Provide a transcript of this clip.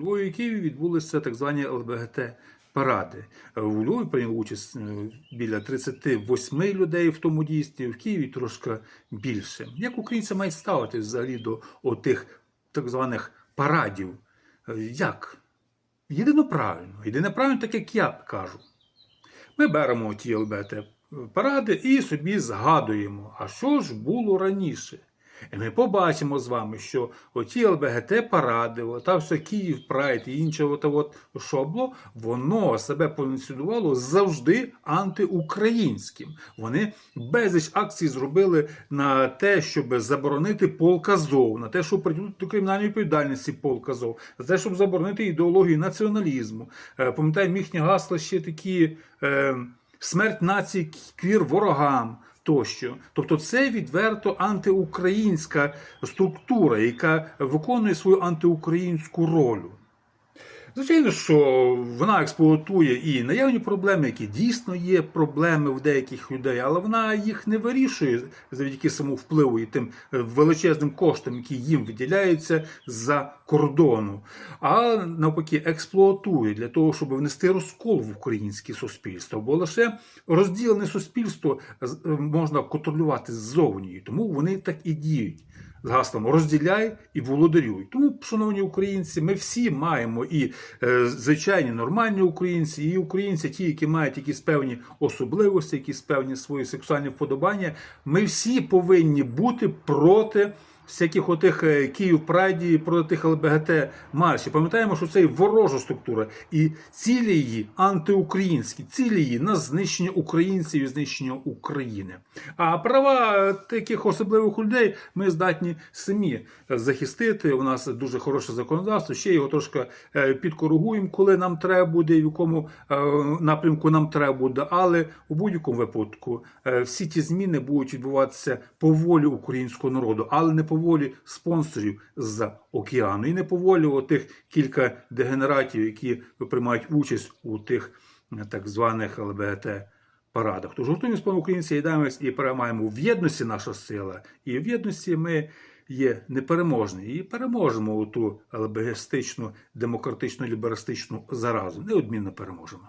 Львові і Києві відбулися так звані ЛБГТ паради. У Львові прийняли участь е, біля 38 людей в тому дійстві, в Києві трошки більше. Як українці мають ставитись взагалі до отих так званих парадів? Е, Як? Єдино правильно. Єдине правильно, так як я кажу. Ми беремо ті ЛБТ паради і собі згадуємо, а що ж було раніше. І ми побачимо з вами, що оті ЛБГТ паради, ота все Київ Прайд і інше от, от шобло, воно себе позиціонувало завжди антиукраїнським. Вони безліч акцій зробили на те, щоб заборонити полк Азов, на те, щоб притягнути до кримінальної відповідальності полк Азов, на те, щоб заборонити ідеологію націоналізму. Е, Пам'ятаємо, їхні гасла ще такі. Е, смерть нації квір ворогам тощо. Тобто це відверто антиукраїнська структура, яка виконує свою антиукраїнську роль. Звичайно, що вона експлуатує і наявні проблеми, які дійсно є проблеми в деяких людей, але вона їх не вирішує завдяки самому впливу і тим величезним коштам, які їм виділяються за кордону, а навпаки експлуатує для того, щоб внести розкол в українське суспільство. Бо лише розділене суспільство з- можна контролювати ззовні, тому вони так і діють з гаслом розділяй і володарюй. Тому, шановні українці, ми всі маємо і е, звичайні нормальні українці, і українці, ті, які мають якісь певні особливості, якісь певні свої сексуальні вподобання. Ми всі повинні бути проти. Всяких отих е, Київ Прайді проти тих ЛБГТ маршів. Пам'ятаємо, що це ворожа структура, і цілі її антиукраїнські, цілі її на знищення українців і знищення України. А права таких особливих людей ми здатні самі захистити. У нас дуже хороше законодавство. Ще його трошки е, підкоригуємо, коли нам треба буде, і в якому е, напрямку нам треба буде. Але у будь-якому випадку е, всі ті зміни будуть відбуватися по волі українського народу, але не по волі спонсорів з океану, і не по волі отих кілька дегенератів, які приймають участь у тих е, так званих ЛБГТ парадах. Тож гуртуємось пане українці, єдаємось і переймаємо в єдності наша сила. І в єдності ми є непереможні. І переможемо у ту ЛБГстичну, демократичну, ліберастичну заразу. Неодмінно переможемо.